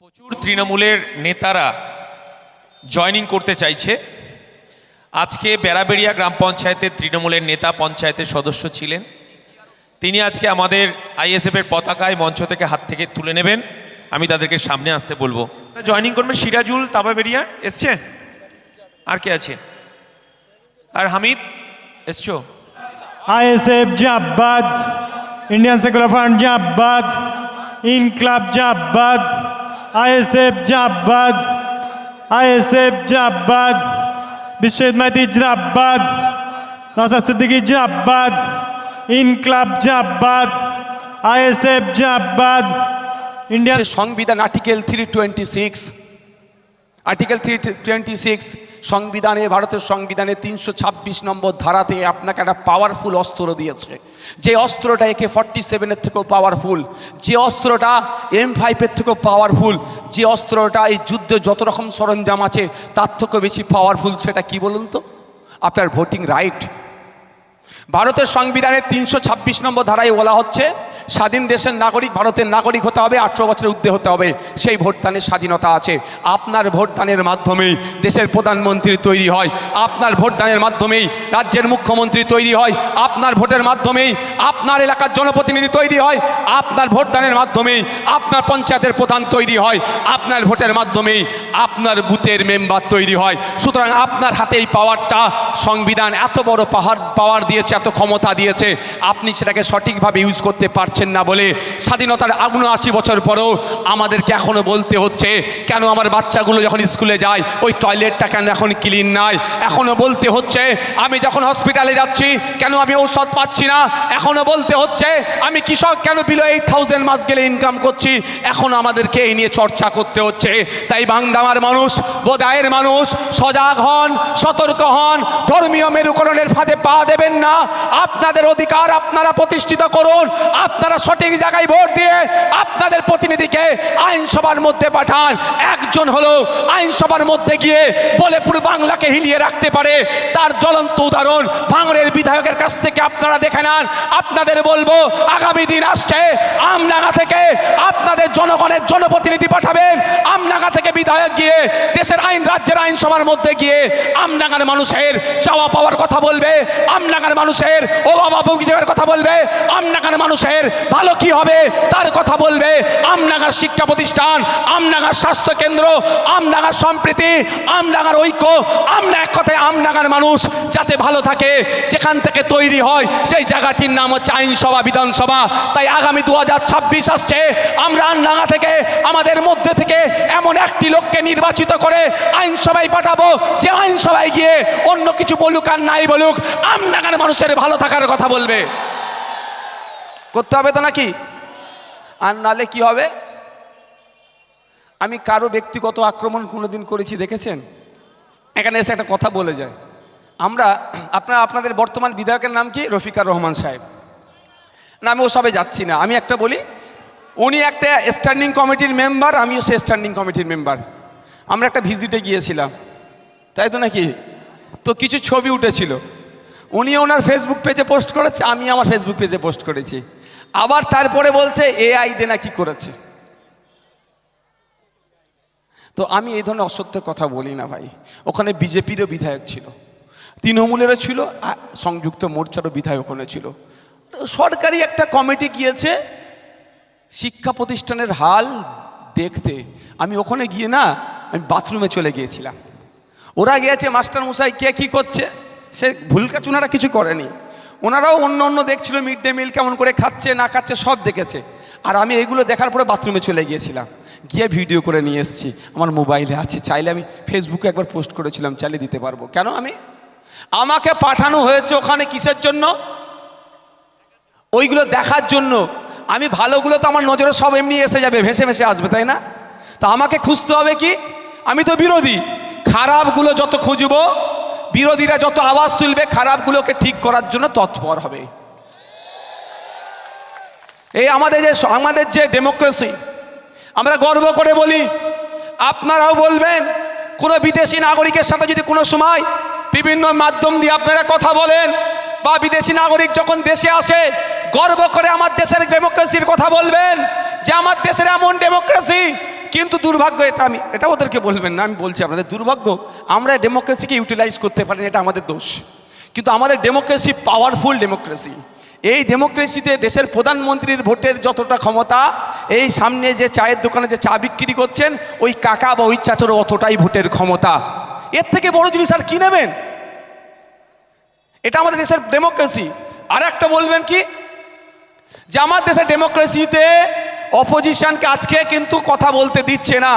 প্রচুর তৃণমূলের নেতারা জয়নিং করতে চাইছে। আজকে বেড়াবেড়িয়া গ্রাম পঞ্চায়েতের তৃণমূলের নেতা পঞ্চায়েতের সদস্য ছিলেন। তিনি আজকে আমাদের আইএসএফের পতাকায় মঞ্চ থেকে হাত থেকে তুলে নেবেন। আমি তাদেরকে সামনে আসতে বলব। জয়নিং করবেন, সিরাজুল তাবাবেরিয়া এসছে আর কে আছে? আর হামিদ এসছো? আইএসএফ জাব্বাদ, ইন্ডিয়ান সেকুলার ফ্রন্ট জাব্বাদ, ইনক্লাব জাব্বাদ আইএসএফ জাব্বাদ আইএসএফ জাব্বাদ, বিশ্বজিৎ মাইতি জাব্বাদ নসাদ সিদ্দিকি জাব্বাদ, ইনক্লাব জাব্বাদ, আইএসএফ জাব্বাদ ইন্ডিয়ার সংবিধান article three twenty six article three twenty six সংবিধানে, ভারতের সংবিধানে তিনশো ছাব্বিশ নম্বর ধারাতে আপনাকে একটা পাওয়ারফুল অস্ত্র দিয়েছে। যে অস্ত্রটা একে ফর্টি সেভেনের থেকেও পাওয়ারফুল যে অস্ত্রটা এম ফাইভের থেকেও পাওয়ারফুল যে অস্ত্রটা এই যুদ্ধে যত রকম সরঞ্জাম আছে, তার থেকেও বেশি পাওয়ারফুল সেটা কি বলুন তো? আপনার ভোটিং রাইট ভারতের সংবিধানের তিনশো ছাব্বিশ নম্বর ধারায় বলা হচ্ছে, স্বাধীন দেশের নাগরিক ভারতের নাগরিক হতে হবে, আঠেরো বছরের ঊর্ধ্বে হতে হবে। সেই ভোটদানের স্বাধীনতা আছে। আপনার ভোটদানের মাধ্যমেই দেশের প্রধানমন্ত্রী তৈরি হয়। আপনার ভোটদানের মাধ্যমেই রাজ্যের মুখ্যমন্ত্রী তৈরি হয়। আপনার ভোটের মাধ্যমেই আপনার এলাকার জনপ্রতিনিধি তৈরি হয়। আপনার ভোটদানের মাধ্যমেই আপনার পঞ্চায়েতের প্রধান তৈরি হয়। আপনার ভোটের মাধ্যমেই আপনার বুথের মেম্বার তৈরি হয়। সুতরাং আপনার হাতে এই পাওয়ারটা সংবিধান এত বড় পাহাড়, পাওয়ার দিয়েছে এত ক্ষমতা দিয়েছে, আপনি সেটাকে সঠিকভাবে ইউজ করতে পারছেন না বলে স্বাধীনতার আগুন আশি বছর পরেও আমাদেরকে এখনও বলতে হচ্ছে, কেন আমার বাচ্চাগুলো যখন স্কুলে যায়, ওই টয়লেটটা কেন এখন ক্লিন নাই? এখনও বলতে হচ্ছে, আমি যখন হসপিটালে যাচ্ছি, কেন আমি ঔষধ পাচ্ছি না? এখনও বলতে হচ্ছে, আমি কৃষক, কেন বিলো এইট থাউজেন্ড মাস গেলে ইনকাম করছি? এখন আমাদেরকে এই নিয়ে চর্চা করতে হচ্ছে। তাই বাংলার মানুষ বোদায়ের মানুষ, সজাগ হন, সতর্ক হন, ধর্মীয় মেরুকরণের ফাঁদে পা দেবেন না আপনাদের অধিকার আপনারা প্রতিষ্ঠিত করুন। আপনারা সঠিক জায়গায় ভোট দিয়ে আপনাদের প্রতিনিধিকে আইনসভার মধ্যে পাঠান। একজন হলো আইনসভার মধ্যে গিয়ে বলে পুরো বাংলাকে হিলিয়ে রাখতে পারে। তার জ্বলন্ত উদাহরণ ভাঙড়ের বিধায়কের কাছ থেকে আপনারা দেখে নেন। আপনাদের বলব, আগামী দিন আসছে, আমনাগা থেকে আপনাদের জনগণের জনপ্রতিনিধি পাঠাবেন। আমনাগা থেকে বিধায়ক গিয়ে দেশের আইন, রাজ্যের আইনসভার মধ্যে গিয়ে আমনাগার মানুষের চাওয়া পাওয়ার কথা বলবে আমনাগার মানুষের ও বাবা অভিযোগের কথা বলবে আমনাগার মানুষের ভালো কি হবে তার কথা বলবে, আমনাগার শিক্ষা প্রতিষ্ঠান, আমনাগার স্বাস্থ্য কেন্দ্র, আমনাগার সম্প্রীতি, আমনাগার ঐক্য, আমনা এক কথায় আমনাগার মানুষ যাতে ভালো থাকে, যেখান থেকে তৈরি হয় সেই জায়গাটির নাম হচ্ছে আইনসভা বিধানসভা তাই আগামী দু হাজার ছাব্বিশ আসছে, আমরা আমনাগা থেকে, আমাদের মধ্যে থেকে এমন একটি লোককে নির্বাচিত করে আইনসভায় পাঠাবো। যে আইনসভায় গিয়ে অন্য কিছু বলুক আর নাই বলুক আমনাগার মানুষের ভালো থাকার কথা বলবে। করতে হবে তো নাকি? আর নালে কি হবে? আমি কারও ব্যক্তিগত আক্রমণ কোনোদিন করেছি, দেখেছেন? এখানে এসে একটা কথা বলে যায়। আমরা, আপনার, আপনাদের বর্তমান বিধায়কের নাম কি? রফিকার রহমান সাহেব। না, আমি ওসবে যাচ্ছি না। আমি একটা বলি উনি একটা স্ট্যান্ডিং কমিটির মেম্বার আমিও সে স্ট্যান্ডিং কমিটির মেম্বার আমরা একটা ভিজিটে গিয়েছিলাম। তাই তো নাকি? তো কিছু ছবি উঠেছিল। উনি ওনার ফেসবুক পেজে পোস্ট করেছে, আমি আমার ফেসবুক পেজে পোস্ট করেছি। আবার তারপরে বলছে এআই দে নাকি করেছে। তো আমি এই ধরনের অসত্য কথা বলি না ভাই। ওখানে বিজেপিরও বিধায়ক ছিল। তৃণমূলেরও ছিল সংযুক্ত মোর্চারও বিধায়ক ওখানে ছিল। সরকারি একটা কমিটি গিয়েছে শিক্ষা প্রতিষ্ঠানের হাল দেখতে আমি ওখানে গিয়ে না আমি বাথরুমে চলে গিয়েছিলাম। ওরা গিয়েছে, মাস্টার মশাই, কে কী করছে? সে ভুল কাজ ওনারা কিছু করেনি। ওনারাও অন্য অন্য দেখছিল, মিড ডে মিল কেমন করে খাচ্ছে, না খাচ্ছে, সব দেখেছে। আর আমি এগুলো দেখার পরে বাথরুমে চলে গিয়েছিলাম। গিয়ে ভিডিও করে নিয়ে এসেছি, আমার মোবাইলে আছে। চাইলে আমি ফেসবুকে একবার পোস্ট করেছিলাম চালিয়ে দিতে পারব। কেন আমি? আমাকে পাঠানো হয়েছে ওখানে কিসের জন্য? ওইগুলো দেখার জন্য আমি ভালোগুলো তো আমার নজরে সব এমনি এসে যাবে, ভেসে ভেসে আসবে, তাই না? তা আমাকে খুঁজতে হবে কি? আমি তো বিরোধী। খারাপগুলো যত খুঁজব, বিরোধীরা যত আওয়াজ তুলবে, খারাপগুলোকে ঠিক করার জন্য তৎপর হবে। এই আমাদের যে আমাদের যে ডেমোক্রেসি, আমরা গর্ব করে বলি, আপনারাও বলবেন, কোনো বিদেশি নাগরিকের সাথে যদি কোনো সময় বিভিন্ন মাধ্যম দিয়ে আপনারা কথা বলেন, বা বিদেশি নাগরিক যখন দেশে আসে গর্ব করে আমার দেশের ডেমোক্রেসির কথা বলবেন যে আমার দেশের এমন ডেমোক্রেসি কিন্তু দুর্ভাগ্য এটা আমি, এটা ওদেরকে বলবেন না, আমি বলছি আপনাদের, দুর্ভাগ্য, আমরা ডেমোক্রেসিকে ইউটিলাইজ করতে পারি এটা আমাদের দোষ। কিন্তু আমাদের ডেমোক্রেসি পাওয়ারফুল ডেমোক্রেসি এই ডেমোক্রেসিতে দেশের প্রধানমন্ত্রীর ভোটের যতটা ক্ষমতা, এই সামনে যে চায়ের দোকানে যে চা বিক্রি করছেন, ওই কাকা বা ওই চাচারও অতটাই ভোটের ক্ষমতা। এর থেকে বড় জিনিস আর কি নেবেন? এটা আমাদের দেশের ডেমোক্রেসি আর একটা বলবেন কি যে আমার দেশের ডেমোক্রেসিতে অপোজিশনকে আজকে কিন্তু কথা বলতে দিচ্ছে না।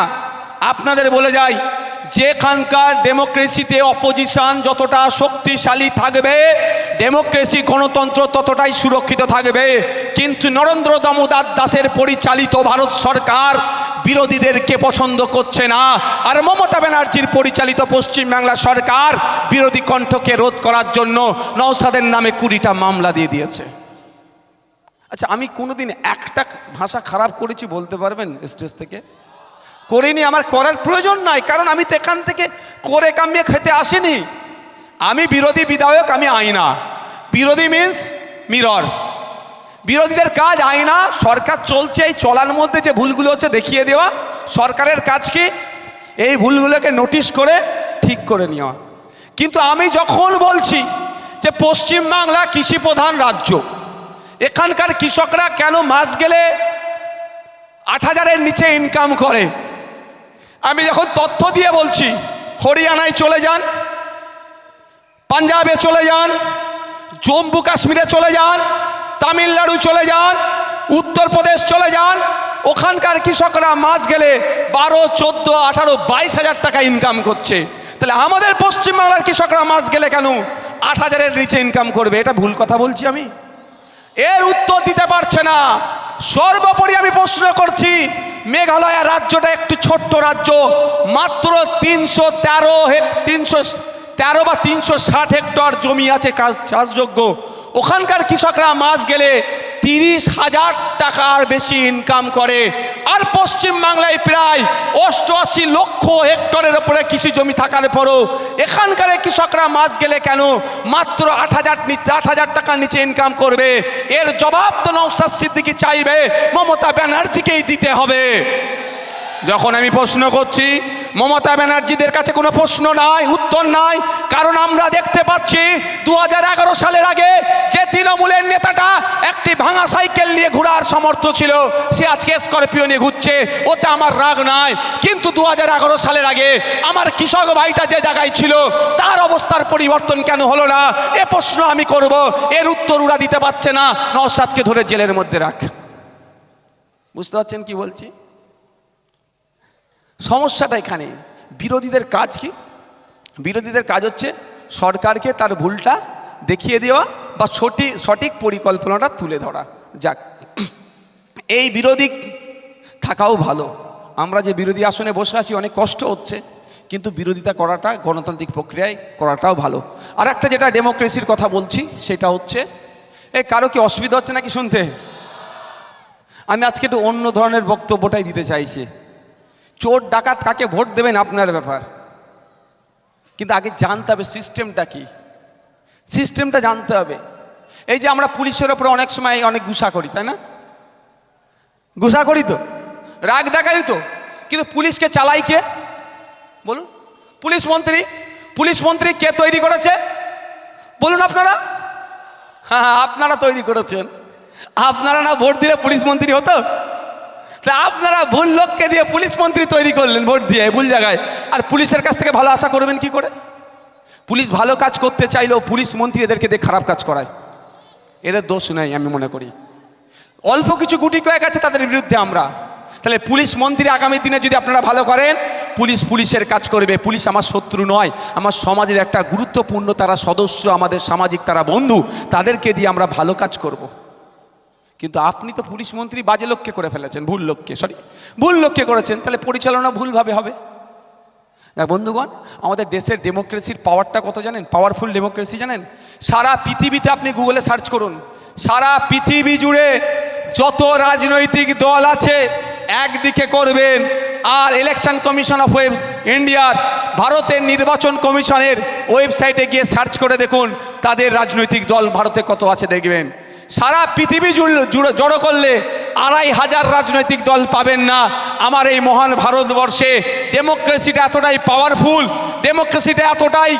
আপনাদের বলে যাই, যেখানকার ডেমোক্রেসিতে অপোজিশন যতটা শক্তিশালী থাকবে, ডেমোক্রেসি গণতন্ত্র ততটাই সুরক্ষিত থাকবে। কিন্তু নরেন্দ্র দামোদর দাসের পরিচালিত ভারত সরকার বিরোধীদেরকে পছন্দ করছে না। আর মমতা ব্যানার্জির পরিচালিত পশ্চিমবাংলা সরকার বিরোধী কণ্ঠকে রোধ করার জন্য নওসাদের নামে কুড়িটা মামলা দিয়ে দিয়েছে। আচ্ছা আমি কোনোদিন একটা ভাষা খারাপ করেছি বলতে পারবেন স্টেজ থেকে? করিনি, আমার করার প্রয়োজন নাই, কারণ আমি তো এখান থেকে করে কামিয়ে খেতে আসিনি। আমি বিরোধী বিধায়ক, আমি আইনা। বিরোধী মিন্স মিরর বিরোধীদের কাজ আইনা, সরকার চলছে, এই চলার মধ্যে যে ভুলগুলো হচ্ছে দেখিয়ে দেওয়া। সরকারের কাজ কি? এই ভুলগুলোকে নোটিশ করে, ঠিক করে নেওয়া। কিন্তু আমি যখন বলছি যে পশ্চিমবাংলা কৃষি প্রধান রাজ্য এখানকার কৃষকরা কেন মাস গেলে আট হাজারের নিচে ইনকাম করে? আমি যখন তথ্য দিয়ে বলছি, হরিয়ানায় চলে যান, পাঞ্জাবে চলে যান, জম্মু কাশ্মীরে চলে যান, তামিলনাড়ু চলে যান উত্তরপ্রদেশ চলে যান, ওখানকার কৃষকরা মাস গেলে বারো, চোদ্দ, আঠারো, বাইশ হাজার টাকা ইনকাম করছে। তাহলে আমাদের পশ্চিমবাংলার কৃষকরা মাস গেলে কেন আট হাজারের নিচে ইনকাম করবে? এটা ভুল কথা বলছি আমি। এর উত্তর দিতে পারছে না। সর্বোপরি আমি প্রশ্ন করছি, মেঘালয় রাজ্যটা একটি ছোট্ট রাজ্য, মাত্র তিনশো তেরো তিনশো তেরো বা তিনশো ষাট হেক্টর জমি আছে চাষযোগ্য। ওখানকার কৃষকরা মাস গেলে তিরিশ হাজার টাকার বেশি ইনকাম করে। আর পশ্চিম বাংলায় প্রায় অষ্টআশি লক্ষ হেক্টরের ওপরে কৃষি জমি থাকার পরও এখানকার কৃষকরা মাছ গেলে কেন মাত্র আট হাজার নিচে আট হাজার টাকার নিচে ইনকাম করবে? এর জবাব তো নৌসাদ সিদ্দিকি চাইবে। মমতা ব্যানার্জিকেই দিতে হবে। যখন আমি প্রশ্ন করছি মমতা ব্যানার্জিদের কাছে কোনো প্রশ্ন নাই, উত্তর নাই। কারণ আমরা দেখতে পাচ্ছি দু হাজার এগারো সালের আগে যে তৃণমূলের নেতাটা একটি ভাঙা সাইকেল নিয়ে ঘোরার সমর্থ ছিল, সে আজকে স্করপিও নিয়ে ঘুরছে। ওতে আমার রাগ নাই। কিন্তু দু হাজার এগারো সালের আগে আমার কৃষক ভাইটা যে জায়গায় ছিল, তার অবস্থার পরিবর্তন কেন হলো না? এ প্রশ্ন আমি করব। এর উত্তর ওরা দিতে পারছে না। নওসাদকে ধরে জেলের মধ্যে রাখ। বুঝতে পারছেন কি বলছি? সমস্যাটা এখানে। বিরোধীদের কাজ কি? বিরোধীদের কাজ হচ্ছে সরকারকে তার ভুলটা দেখিয়ে দেওয়া বা সঠিক সঠিক পরিকল্পনাটা তুলে ধরা। যাক। এই বিরোধী থাকাও ভালো। আমরা যে বিরোধী আসনে বসে আছি, অনেক কষ্ট হচ্ছে। কিন্তু বিরোধিতা করাটা, গণতান্ত্রিক প্রক্রিয়ায় করাটাও ভালো। আর একটা যেটা ডেমোক্রেসির কথা বলছি, সেটা হচ্ছে, এ, কারও কি অসুবিধা হচ্ছে নাকি শুনতে? আমি আজকে একটু অন্য ধরনের বক্তব্যটাই দিতে চাইছি। চোর ডাকাত কাকে ভোট দেবেন আপনার ব্যাপার? কিন্তু আগে জানতে হবে সিস্টেমটা কি? সিস্টেমটা জানতে হবে। এই যে আমরা পুলিশের ওপরে অনেক সময় অনেক গুসা করি তাই না? গুসা করি তো? রাগ দেখাই তো। কিন্তু পুলিশকে চালাই কে? বলুন। পুলিশ মন্ত্রী? পুলিশ মন্ত্রী কে তৈরি করেছে? বলুন আপনারা। হ্যাঁ হ্যাঁ, আপনারা তৈরি করেছেন। আপনারা না ভোট দিলে পুলিশ মন্ত্রী হতো? তা আপনারা ভুল লোককে দিয়ে পুলিশ মন্ত্রী তৈরি করলেন ভোট দিয়ে ভুল জায়গায়। আর পুলিশের কাছ থেকে ভালো আশা করবেন কি করে? পুলিশ ভালো কাজ করতে চাইলেও পুলিশ মন্ত্রী এদেরকে দিয়ে খারাপ কাজ করায়। এদের দোষ নেই আমি মনে করি। অল্প কিছু গুটি কয়েক আছে তাদের বিরুদ্ধে আমরা। তাহলে পুলিশ মন্ত্রী আগামী দিনে যদি আপনারা ভালো করেন, পুলিশ পুলিশের কাজ করবে। পুলিশ আমার শত্রু নয়, আমার সমাজের একটা গুরুত্বপূর্ণ তারা সদস্য, আমাদের সামাজিক তারা বন্ধু, তাদেরকে দিয়ে আমরা ভালো কাজ করব। কিন্তু আপনি তো পুলিশ মন্ত্রী বাজে লোককে করে ফেলেছেন, ভুল লোককে সরি ভুল লোককে করেছেন, তাহলে পরিচালনা ভুলভাবে হবে। বন্ধুগণ, আমাদের দেশের ডেমোক্রেসির পাওয়ারটা কত জানেন? পাওয়ারফুল ডেমোক্রেসি জানেন? সারা পৃথিবীতে আপনি গুগলে সার্চ করুন। সারা পৃথিবী জুড়ে যত রাজনৈতিক দল আছে, একদিকে করবেন আর ইলেকশন কমিশন অফ ওয়েব ইন্ডিয়ার ভারতের নির্বাচন কমিশনের ওয়েবসাইটে গিয়ে সার্চ করে দেখুন, তাদের রাজনৈতিক দল ভারতে কত আছে দেখবেন। সারা পৃথিবী জুড়- করলে আড়াই হাজার রাজনৈতিক দল পাবেন না। আমার এই মহান ভারতবর্ষে ডেমোক্রেসিটা এতটাই পাওয়ারফুল ডেমোক্রেসিটা এতটাই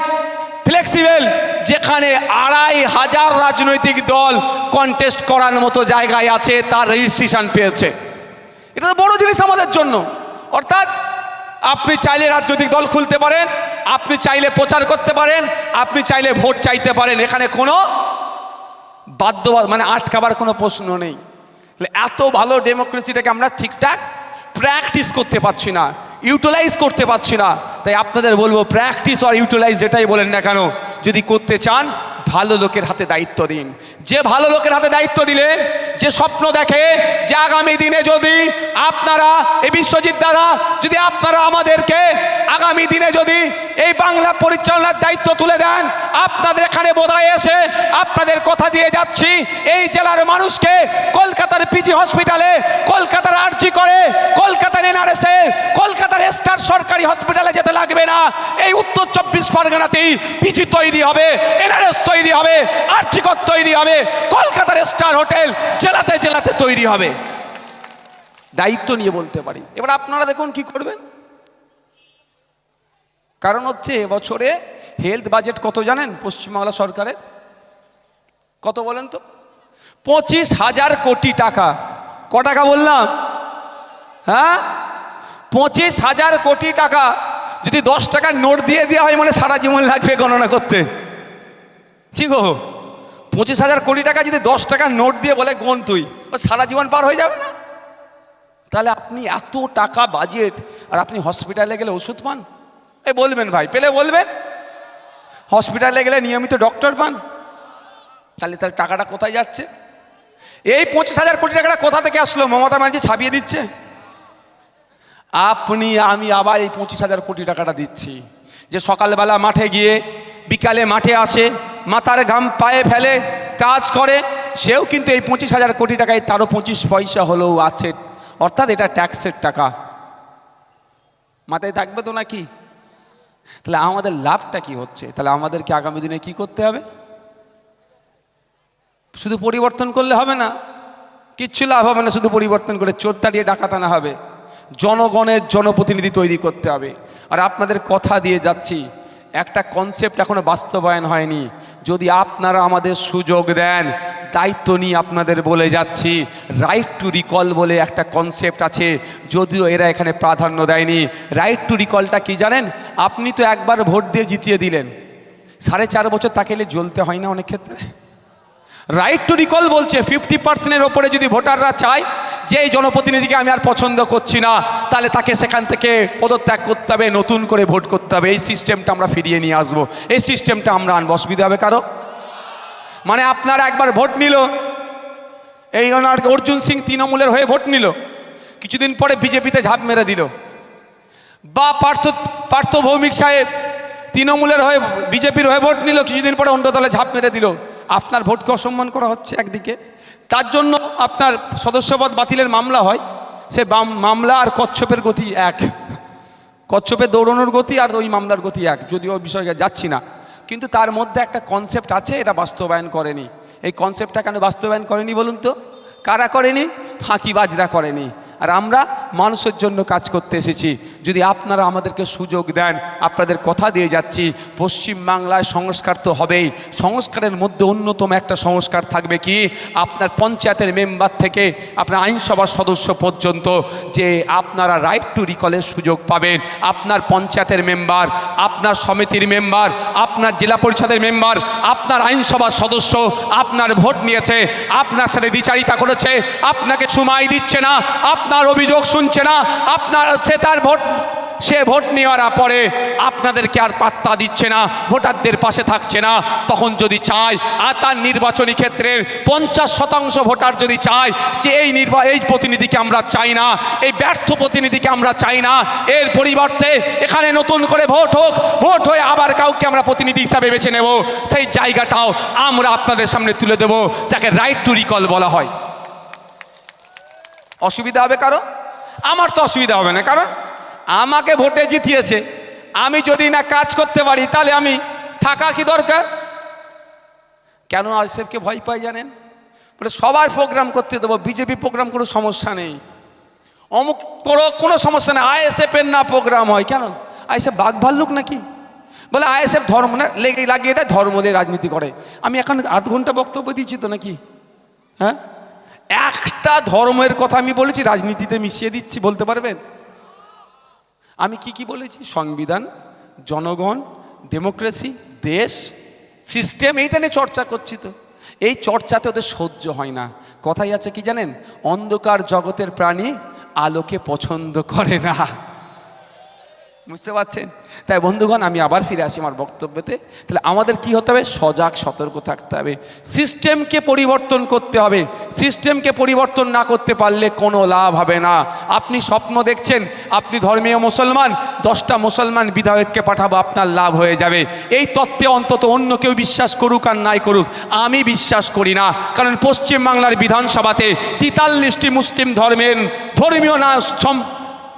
ফ্লেক্সিবল যেখানে আড়াই হাজার রাজনৈতিক দল কন্টেস্ট করার মতো জায়গায় আছে, তার রেজিস্ট্রেশন পেয়েছে। এটা তো বড় জিনিস আমাদের জন্য। অর্থাৎ আপনি চাইলে রাজনৈতিক দল খুলতে পারেন, আপনি চাইলে প্রচার করতে পারেন, আপনি চাইলে ভোট চাইতে পারেন। এখানে কোনো বাধ্য মানে আটকাবার কোনো প্রশ্ন নেই। এত ভালো ডেমোক্রেসিটাকে আমরা ঠিকঠাক প্র্যাকটিস করতে পারছি না, ইউটিলাইজ করতে পারছি না। তাই আপনাদের বলব, প্র্যাকটিস আর ইউটিলাইজ যেটাই বলেন না কেন, যদি করতে চান, ভালো লোকের হাতে দায়িত্ব দিন। যে ভালো লোকের হাতে দায়িত্ব দিলে, যে স্বপ্ন দেখে, যে আগামী দিনে যদি আপনারা, এই বিশ্বজিৎ দ্বারা, যদি আপনারা আমাদেরকে আগামী দিনে যদি এই বাংলা পরিচালনার দায়িত্ব তুলে দেন, আপনাদের এখানে বোধহয় এসে আপনাদের কথা দিয়ে যাচ্ছি। এই জেলার মানুষকে কলকাতার পিজি হসপিটালে কলকাতার আর্জি করে, কলকাতার এনআরএসে, কলকাতার স্টার সরকারি হসপিটালে যেতে লাগবে না। এই উত্তর চব্বিশ পরগনাতেই পিজি তৈরি হবে, এনআরএস তৈরি হবে আর্জিকর তৈরি হবে, কলকাতার স্টার হোটেল জেলাতে জেলাতে তৈরি হবে। দায়িত্ব নিয়ে বলতে পারি। এবার আপনারা দেখুন কি করবেন। কারণ হচ্ছে এবছরে হেলথ বাজেট কত জানেন পশ্চিমবাংলা সরকারের? কত বলেন তো? পঁচিশ হাজার কোটি টাকা। ক টাকা বললাম? হ্যাঁ? পঁচিশ হাজার কোটি টাকা। যদি দশ টাকার নোট দিয়ে দেওয়া হয় মানে সারা জীবন লাগবে গণনা করতে। কি গো? পঁচিশ হাজার কোটি টাকা যদি দশ টাকার নোট দিয়ে বলে গোন তুই, ও সারা জীবন পার হয়ে যাবে না? তাহলে আপনি এত টাকা বাজেট আর আপনি হসপিটালে গেলে ওষুধ পান? এই বলবেন ভাই, পেলে বলবেন? হসপিটালে গেলে নিয়মিত ডক্টর পান? তাহলে তার টাকাটা কোথায় যাচ্ছে? এই পঁচিশ হাজার কোটি টাকাটা কোথা থেকে আসলো? মমতা ব্যানার্জি ছাপিয়ে দিচ্ছে। আপনি, আমি আবার এই পঁচিশ হাজার কোটি টাকাটা দিচ্ছি। যে সকালবেলা মাঠে গিয়ে, বিকালে মাঠে আসে, মাথার ঘাম পায়ে ফেলে, কাজ করে, সেও কিন্তু এই পঁচিশ হাজার কোটি টাকায় তারও পঁচিশ পয়সা হলেও আছে। অর্থাৎ এটা ট্যাক্সের টাকা। মাথায় থাকবে তো নাকি? তাহলে আমাদের লাভটা কি হচ্ছে? তাহলে আমাদেরকে আগামী দিনে কি করতে হবে? শুধু পরিবর্তন করলে হবে না, কিচ্ছু লাভ হবে না, শুধু পরিবর্তন করে চোর তাড়িয়ে ডাকাতানা হবে। জনগণের জনপ্রতিনিধি তৈরি করতে হবে। আর আপনাদের কথা দিয়ে যাচ্ছি একটা কনসেপ্ট এখনও বাস্তবায়ন হয়নি। যদি আপনারা আমাদের সুযোগ দেন, দায়িত্ব নিয়ে আপনাদের বলে যাচ্ছি রাইট টু রিকল বলে একটা কনসেপ্ট আছে, যদিও এরা এখানে প্রাধান্য দেয়নি। রাইট টু রিকলটা কি জানেন? আপনি তো একবার ভোট দিয়ে জিতিয়ে দিলেন। সাড়ে চার বছর তাকে এলে জ্বলতে হয় না অনেক ক্ষেত্রে? রাইট টু রিকল বলছে ফিফটি পার্সেন্টের ওপরে যদি ভোটাররা চায় যে জনপ্রতিনিধিকে আমি আর পছন্দ করছি না, তাহলে তাকে সেখান থেকে পদত্যাগ করতে হবে, নতুন করে ভোট করতে হবে। এই সিস্টেমটা আমরা ফিরিয়ে নিয়ে আসব। এই সিস্টেমটা আমরা আনব। অসুবিধা হবে কারও? মানে আপনার একবার ভোট নিল। এই ওনার অর্জুন সিং তৃণমূলের হয়ে ভোট নিল। কিছুদিন পরে বিজেপিতে ঝাঁপ মেরে দিল। বা পার্থ পার্থ ভৌমিক সাহেব তৃণমূলের হয়ে, বিজেপির হয়ে ভোট নিল, কিছুদিন পরে অন্য দলে ঝাঁপ মেরে দিল। আপনার ভোটকে অসম্মান করা হচ্ছে একদিকে। তার জন্য আপনার সদস্যপদ বাতিলের মামলা হয়। সে মামলা আর কচ্ছপের গতি এক। কচ্ছপের দৌড়ানোর গতি আর ওই মামলার গতি এক। যদিও বিষয়ে যাচ্ছি না। কিন্তু তার মধ্যে একটা কনসেপ্ট আছে, এটা বাস্তবায়ন করেনি। এই কনসেপ্টটা কেন বাস্তবায়ন করেনি বলুন তো? কারা করেনি? ফাঁকিবাজরা করেনি। আর আমরা মানুষের জন্য কাজ করতে এসেছি। যদি আপনারা আমাদেরকে সুযোগ দেন, আপনাদের কথা দিয়ে যাচ্ছি পশ্চিমবাংলায় সংস্কার তো হবেই। সংস্কারের মধ্যে অন্যতম একটা সংস্কার থাকবে কি? আপনার পঞ্চায়েতের মেম্বার থেকে আপনার আইনসভার সদস্য পর্যন্ত যে আপনারা রাইট টু রিকলের সুযোগ পাবেন। আপনার পঞ্চায়েতের মেম্বার, আপনার সমিতির মেম্বার, আপনার জেলা পরিষদের মেম্বার, আপনার আইনসভার সদস্য আপনার ভোট নিয়েছে, আপনার সাথে দ্বিচারিতা করেছে, আপনাকে সময় দিচ্ছে না, আপনার অভিযোগ শুনছে না, আপনার সে তার ভোট সে ভোট নেওয়ার পরে আপনাদেরকে আর পাত্তা দিচ্ছে না, ভোটারদের পাশে থাকছে না। তখন যদি চায়, আর তার নির্বাচনী ক্ষেত্রের পঞ্চাশ শতাংশ ভোটার যদি চায়, যে এই নির্বা, এই প্রতিনিধিকে আমরা চাই না, এই ব্যর্থ প্রতিনিধিকে আমরা চাই না, এর পরিবর্তে এখানে নতুন করে ভোট হোক, ভোট হয়ে আবার কাউকে আমরা প্রতিনিধি হিসাবে বেছে নেব। সেই জায়গাটাও আমরা আপনাদের সামনে তুলে দেব যাকে রাইট টু রিকল বলা হয়। অসুবিধা হবে কারও? আমার তো অসুবিধা হবে না, কারণ আমাকে ভোটে জিতিয়েছে। আমি যদি না কাজ করতে পারি, তাহলে আমি থাকা কি দরকার? কেন আইসেফকে ভয় পাই জানেন? বলে সবার প্রোগ্রাম করতে দেবো বিজেপি প্রোগ্রাম কোনো সমস্যা নেই। অমুক কোনো কোনো সমস্যা নেই। আইএসএফ এর না প্রোগ্রাম হয় কেন? আইএসএফ বাঘ ভাল্লুক নাকি? বলে আইএসএফ ধর্ম না, লেগে লাগিয়ে দেয়, ধর্ম দিয়ে রাজনীতি করে। আমি এখন আধ ঘণ্টা বক্তব্য দিচ্ছি তো নাকি? হ্যাঁ? একটা ধর্মের কথা আমি বলেছি, রাজনীতিতে মিশিয়ে দিচ্ছি, বলতে পারবেন? আমি কি কি বলেছি? সংবিধান, জনগণ ডেমোক্রেসি দেশ সিস্টেম এইটা নিয়ে চর্চা করছি তো। এই চর্চাতে ওদের সহ্য হয় না। কথাই আছে কি জানেন? অন্ধকার জগতের প্রাণী আলোকে পছন্দ করে না। বুঝতে পারছেন? তাই বন্ধুগণ, আমি আবার ফিরে আসি আমার বক্তব্যতে। তাহলে আমাদের কি হতে হবে? সজাগ, সতর্ক থাকতে হবে। সিস্টেমকে পরিবর্তন করতে হবে। সিস্টেমকে পরিবর্তন না করতে পারলে কোনো লাভ হবে না। আপনি স্বপ্ন দেখছেন, আপনি ধর্মীয় মুসলমান, দশটা মুসলমান বিধায়ককে পাঠাবো, আপনার লাভ হয়ে যাবে। এই তত্ত্বে অন্তত অন্য কেউ বিশ্বাস করুক আর নাই করুক, আমি বিশ্বাস করি না। কারণ পশ্চিমবাংলার বিধানসভাতে তেতাল্লিশটি মুসলিম ধর্মের, ধর্মীয় না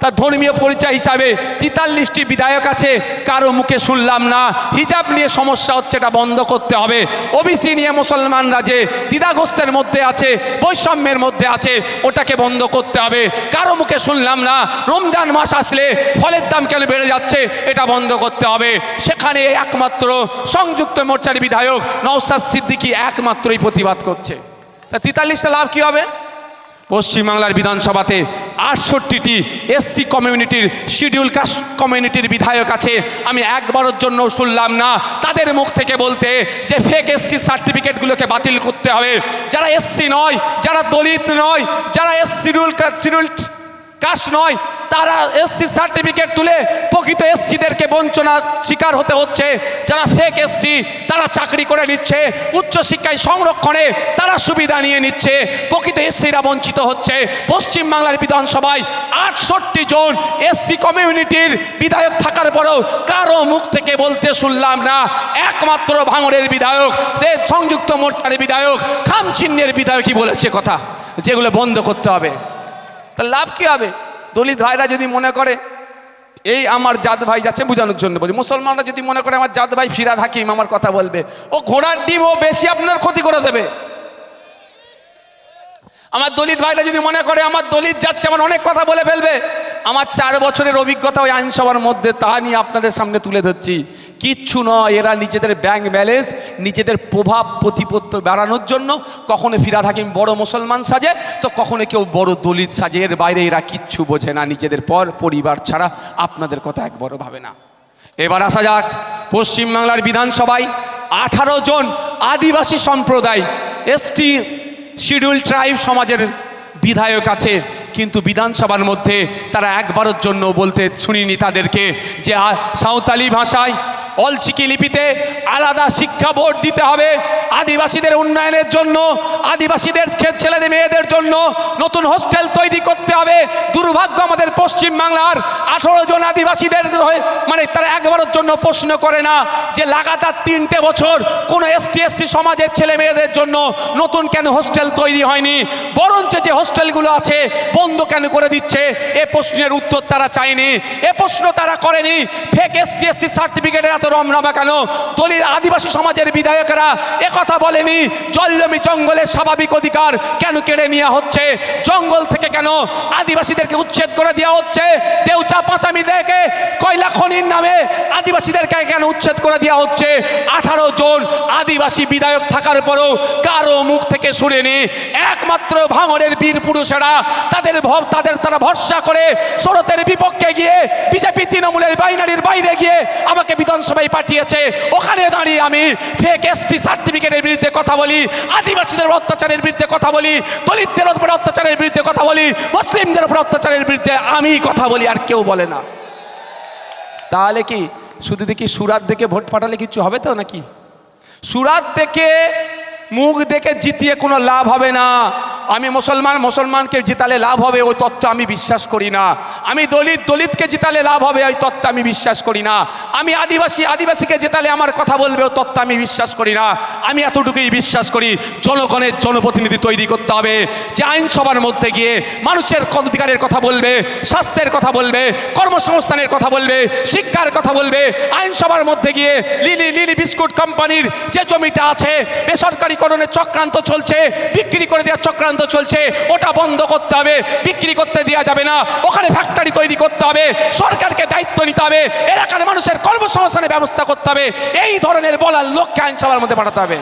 তার ধর্মীয় পরিচয় হিসাবে তেতাল্লিশটি বিধায়ক আছে, কারও মুখে শুনলাম না। হিজাব নিয়ে সমস্যা হচ্ছে, এটা বন্ধ করতে হবে। ওবিসি নিয়ে মুসলমানরা যে দ্বিধাগ্রস্তের মধ্যে আছে, বৈষম্যের মধ্যে আছে, ওটাকে বন্ধ করতে হবে। কারও মুখে শুনলাম না, রমজান মাস আসলে ফলের দাম কেন বেড়ে যাচ্ছে, এটা বন্ধ করতে হবে। সেখানে একমাত্র সংযুক্ত মোর্চার বিধায়ক নওসাদ সিদ্দিকী একমাত্রই প্রতিবাদ করছে। তা তেতাল্লিশটা লাভ কী হবে? পশ্চিমবাংলার বিধানসভাতে আটষট্টিটি এসসি কমিউনিটির শিডিউল কাস্ট কমিউনিটির বিধায়ক আছে। আমি একবারের জন্য শুনলাম না। তাদের মুখ থেকে বলতে যে ফেক এসসি সার্টিফিকেটগুলোকে বাতিল করতে হবে। যারা এসসি নয়, যারা দলিত নয়, যারা এস শিডিউল শিডিউল কাস্ট নয়, তারা এসসি সার্টিফিকেট তুলে প্রকৃত এসসিদেরকে বঞ্চনা শিকার হতে হচ্ছে। যারা ফেক এসসি, তারা চাকরি করে নিচ্ছে উচ্চশিক্ষায় সংরক্ষণে তারা সুবিধা নিয়ে নিচ্ছে। প্রকৃত এসসিরা বঞ্চিত হচ্ছে। পশ্চিমবাংলার বিধানসভায় আটষট্টি জন এসসি কমিউনিটির বিধায়ক থাকার পরেও কারও মুখ থেকে বলতে শুনলাম না। একমাত্র ভাঙড়ের বিধায়ক, সে সংযুক্ত মোর্চার বিধায়ক খামচিহ্নের বিধায়কই বলেছে কথা, যেগুলো বন্ধ করতে হবে। তা লাভ কী হবে? দলিত ভাইরা যদি মনে করে, এই আমার জাত ভাই যাচ্ছে বোঝানোর জন্য। বলি, মুসলমানরা যদি মনে করে আমার জাত ভাই ফিরাদ হাকিম আমার কথা বলবে। ও ঘোড়ার ডিম ও বেশি আপনার ক্ষতি করে দেবে। আমার দলিত ভাইরা যদি মনে করে, আমার দলিত যাচ্ছে, আমার অনেক কথা বলে ফেলবে। আমার চার বছরের অভিজ্ঞতা ওই আইনসভার মধ্যে তা নিয়ে আপনাদের সামনে তুলে ধরছি। কিচ্ছু নয়, এরা নিজেদের ব্যাংক ব্যালেন্স, নিজেদের প্রভাব প্রতিপত্ত বাড়ানোর জন্য কখনো ফিরাদ হাকিম বড় মুসলমান সাজে, তো কখনো কেউ বড় দলিত সাজে। এর বাইরে এরা কিচ্ছু বোঝে না, নিজেদের পর পরিবার ছাড়া আপনাদের কথা একবারও ভাবে না। এবার আসা যাক পশ্চিমবাংলার বিধানসভায় আঠারো জন আদিবাসী সম্প্রদায়, এসটি শিডিউল ট্রাইব সমাজের বিধায়ক আছে, কিন্তু বিধানসভার মধ্যে তারা একবারের জন্য বলতে শুনিনি তাদেরকে যে সাঁওতালি ভাষায় অলচিকি লিপিতে আলাদা শিক্ষা বোর্ড দিতে হবে আদিবাসীদের উন্নয়নের জন্য, আদিবাসীদের ছেলেদের মেয়েদের জন্য নতুন হোস্টেল তৈরি করতে হবে। দুর্ভাগ্য আমাদের পশ্চিম বাংলার আঠারো জন আদিবাসীদের মানে তারা একবারের জন্য প্রশ্ন করে না যে লাগাতার তিনটে বছর কোনো এসটি এসসি সমাজের ছেলে মেয়েদের জন্য নতুন কেন হোস্টেল তৈরি হয়নি? বরঞ্চ যে হোস্টেলগুলো আছে বন্ধ কেন করে দিচ্ছে? এ প্রশ্নের উত্তর তারা চায়নি। এ প্রশ্ন তারা করেনি। ফেক এসটি এসসি সার্টিফিকেটের এত রমরমা কেন? দলিত আদিবাসী সমাজের বিধায়কেরা এ কথা বলেনি, জলজমি জঙ্গলের স্বাভাবিক অধিকার কেন কেড়ে নেওয়া হচ্ছে? জঙ্গল থেকে কেন আদিবাসীদেরকে উচ্ছেদ করে দেওয়া হচ্ছে? দেউচা পাঁচামি দেখে কয়লা খনির নামে আদিবাসীদেরকে কেন উচ্ছেদ করে দেওয়া হচ্ছে? আঠারো জন আদিবাসী বিধায়ক থাকার পরও কারও মুখ থেকে শুনেনি। একমাত্র ভাঙরের বীর পুরুষেরা তাদের ভব- তাদের তারা ভরসা করে শরতের বিপক্ষে গিয়ে বিজেপি তৃণমূলের বাইনারির বাইরে গিয়ে আমাকে বিধানসভায় পাঠিয়েছে, ওখানে দাঁড়িয়ে আমি ফেক এসটি সার্টিফিকেটের বিরুদ্ধে কথা বলি, আদিবাসীদের অত্যাচারের বিরুদ্ধে কথা বলি, দলিতদের উপর অত্যাচারের বিরুদ্ধে কথা বলি, মুসলিমদের উপর অত্যাচারের বিরুদ্ধে আমি কথা বলি আর কেউ বলে না। তাহলে কি, শুধু দেখি সুরাত দেখে ভোট পাঠালে কিছু হবে তো নাকি? সুরাত থেকে মুখ দেখে জিতিয়ে কোনো লাভ হবে না। আমি মুসলমান, মুসলমানকে জিতালে লাভ হবে, ওই তত্ত্ব আমি বিশ্বাস করি না। আমি দলিত, দলিতকে জিতালে লাভ হবে, ওই তত্ত্ব আমি বিশ্বাস করি না। আমি আদিবাসী, আদিবাসীকে জেতালে আমার কথা বলবে, ওই তত্ত্ব আমি বিশ্বাস করি না। আমি এতটুকুই বিশ্বাস করি, জনগণের জনপ্রতিনিধি তৈরি করতে হবে। যে আইনসভার মধ্যে গিয়ে মানুষের অধিকারের কথা বলবে, স্বাস্থ্যের কথা বলবে, কর্মসংস্থানের কথা বলবে, শিক্ষার কথা বলবে, আইনসভার মধ্যে গিয়ে লিলি লিলি বিস্কুট কোম্পানির যে জমিটা আছে বেসরকারিকরণের চক্রান্ত চলছে, বিক্রি করে দেওয়ার চক্রান্ত চলছে, ওটা বন্ধ করতে হবে, বিক্রি করতে দেওয়া যাবে না, ওখানে ফ্যাক্টরি তৈরি করতে হবে, সরকারকে দায়িত্ব নিতে হবে, এলাকার মানুষের কর্মসংস্থানের ব্যবস্থা করতে হবে, এই ধরনের বলার লোককে আইনসভার মধ্যে পাঠাতে হবে।